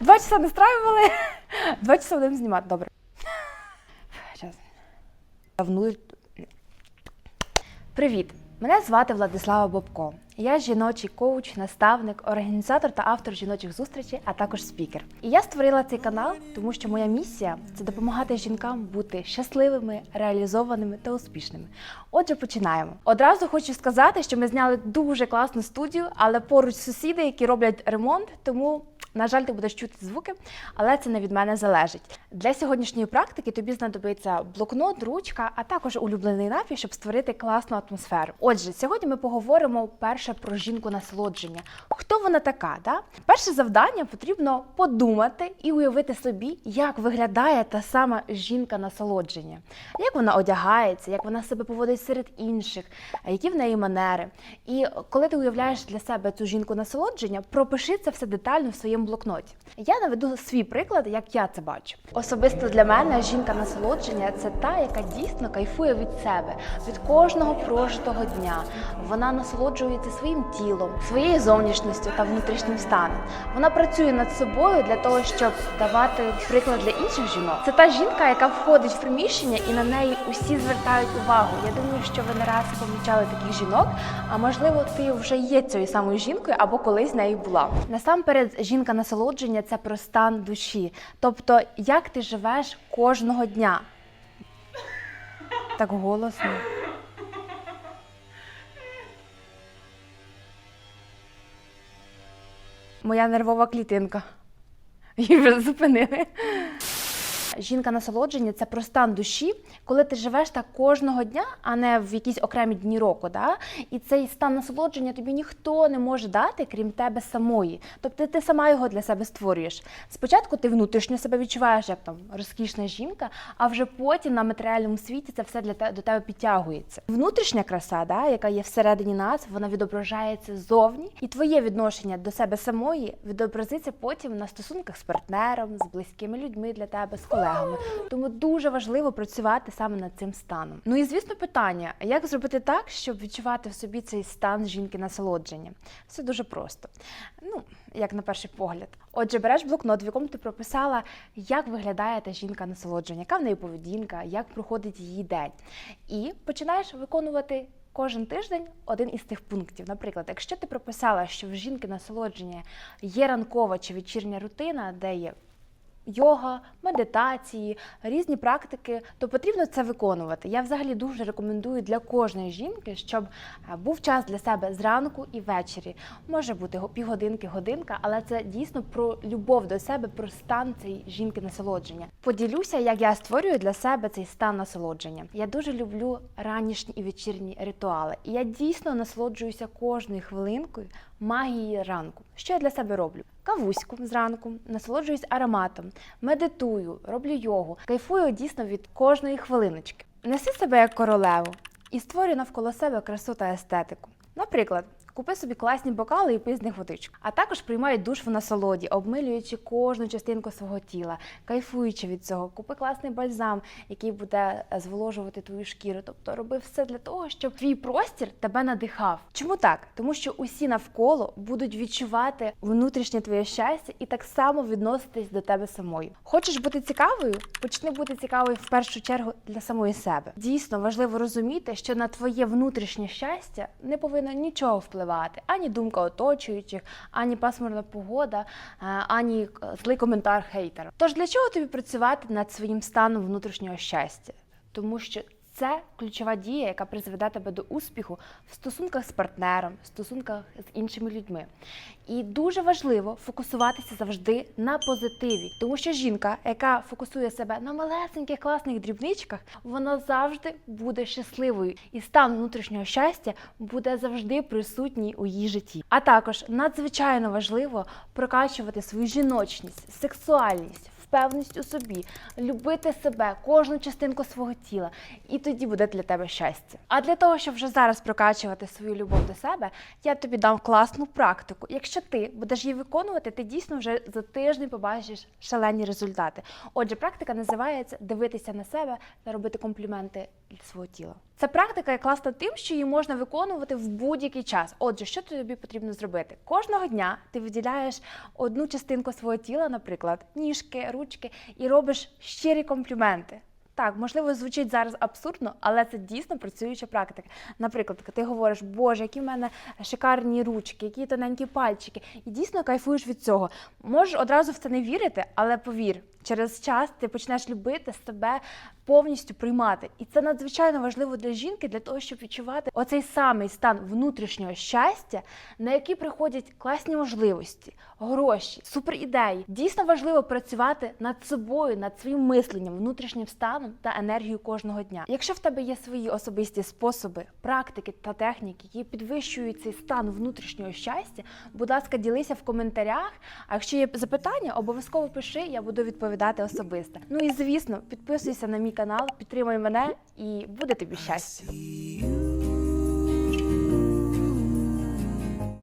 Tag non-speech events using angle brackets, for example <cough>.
Два часа настраювали, <laughs> два часа будемо знімати. Добре. Привіт! Мене звати Владислава Бобко. Я жіночий коуч, наставник, організатор та автор жіночих зустрічей, а також спікер. І я створила цей канал, тому що моя місія це допомагати жінкам бути щасливими, реалізованими та успішними. Отже, починаємо. Одразу хочу сказати, що ми зняли дуже класну студію, але поруч сусіди, які роблять ремонт, тому. На жаль, ти будеш чути звуки, але це не від мене залежить. Для сьогоднішньої практики тобі знадобиться блокнот, ручка, а також улюблений напій, щоб створити класну атмосферу. Отже, сьогодні ми поговоримо перше про жінку насолодження. Хто вона така? Да? Перше завдання потрібно подумати і уявити собі, як виглядає та сама жінка насолодження, як вона одягається, як вона себе поводить серед інших, які в неї манери. І коли ти уявляєш для себе цю жінку насолодження, пропиши це все детально в своєму блокноті. Я наведу свій приклад, як я це бачу. Особисто для мене жінка насолодження це та, яка дійсно кайфує від себе, від кожного прожитого дня. Вона насолоджується своїм тілом, своєю зовнішністю та внутрішнім станом. Вона працює над собою для того, щоб давати приклад для інших жінок. Це та жінка, яка входить в приміщення і на неї усі звертають увагу. Я думаю, що ви не раз помічали таких жінок, а можливо, ти вже є цією самою жінкою або колись нею була. Насамперед, жінка насолодження це про стан душі, тобто як ти живеш кожного дня. Так голосно. Моя нервова клітинка. Її вже зупинили. Жінка насолодження це про стан душі, коли ти живеш так кожного дня, а не в якісь окремі дні року. Да? І цей стан насолодження тобі ніхто не може дати, крім тебе самої. Тобто ти сама його для себе створюєш. Спочатку ти внутрішньо себе відчуваєш як там розкішна жінка, а вже потім на матеріальному світі це все для те, до тебе підтягується. Внутрішня краса, да, яка є всередині нас, вона відображається ззовні, і твоє відношення до себе самої відобразиться потім на стосунках з партнером, з близькими людьми для тебе, з колегами. Тому дуже важливо працювати саме над цим станом. Ну і звісно, питання: як зробити так, щоб відчувати в собі цей стан жінки насолодження? Все дуже просто. Ну, як на перший погляд. Отже, береш блокнот, в якому ти прописала, як виглядає та жінка насолодження, яка в неї поведінка, як проходить її день. І починаєш виконувати. Кожен тиждень один із тих пунктів. Наприклад, якщо ти прописала, що в жінки насолодження є ранкова чи вечірня рутина, де є йога, медитації, різні практики, то потрібно це виконувати. Я взагалі дуже рекомендую для кожної жінки, щоб е, був час для себе зранку і ввечері. Може бути го- півгодинки, годинка, але це дійсно про любов до себе, про стан цієї жінки насолодження. Поділюся, як я створюю для себе цей стан насолодження. Я дуже люблю ранішні і вечірні ритуали, і я дійсно насолоджуюся кожною хвилинкою магії ранку. Що я для себе роблю? Кавуську зранку, насолоджуюсь ароматом, медитую, роблю йогу, кайфую дійсно від кожної хвилиночки. Неси себе як королеву і створюй навколо себе красу та естетику. Наприклад, купи собі класні бокали і пий з них водичку. А також приймай душ в насолоді, обмилюючи кожну частинку свого тіла, кайфуючи від цього. Купи класний бальзам, який буде е, зволожувати твою шкіру. Тобто роби все для того, щоб твій простір тебе надихав. Чому так? Тому що усі навколо будуть відчувати внутрішнє твоє щастя і так само відноситись до тебе самої. Хочеш бути цікавою? Почни бути цікавою в першу чергу для самої себе. Дійсно важливо розуміти, що на твоє внутрішнє щастя не повинно нічого впливати ані думка оточуючих, ані пасмурна погода, е, ані е, злий коментар хейтера. Тож для чого тобі працювати над своїм станом внутрішнього щастя? Тому що це ключова дія, яка призведе тебе до успіху в стосунках з партнером, в стосунках з іншими людьми. І дуже важливо фокусуватися завжди на позитиві, тому що жінка, яка фокусує себе на малесеньких класних дрібничках, вона завжди буде щасливою, і стан внутрішнього щастя буде завжди присутній у її житті. А також надзвичайно важливо прокачувати свою жіночність, сексуальність впевненість у собі, любити себе, кожну частинку свого тіла, і тоді буде для тебе щастя. А для того, щоб вже зараз прокачувати свою любов до себе, я тобі дам класну практику. Якщо ти будеш її виконувати, ти дійсно вже за тиждень побачиш шалені результати. Отже, практика називається дивитися на себе та робити компліменти свого тіла. Ця практика є класна тим, що її можна виконувати в будь-який час. Отже, що тобі потрібно зробити? Кожного дня ти виділяєш одну частинку свого тіла, наприклад, ніжки, ручки, і робиш щирі компліменти. Так, можливо, звучить зараз абсурдно, але це дійсно працююча практика. Наприклад, ти говориш, Боже, які в мене шикарні ручки, які тоненькі пальчики, і дійсно кайфуєш від цього. Можеш одразу в це не вірити, але повір, через час ти почнеш любити себе повністю приймати. І це надзвичайно важливо для жінки, для того, щоб відчувати оцей самий стан внутрішнього щастя, на який приходять класні можливості, гроші, суперідеї. Дійсно важливо працювати над собою, над своїм мисленням, внутрішнім станом та енергією кожного дня. Якщо в тебе є свої особисті способи, практики та техніки, які підвищують цей стан внутрішнього щастя, будь ласка, ділися в коментарях. А якщо є запитання, обов'язково пиши, я буду відповідати особисто. Ну і звісно, підписуйся на мій канал, підтримуй мене і буде тобі щастя.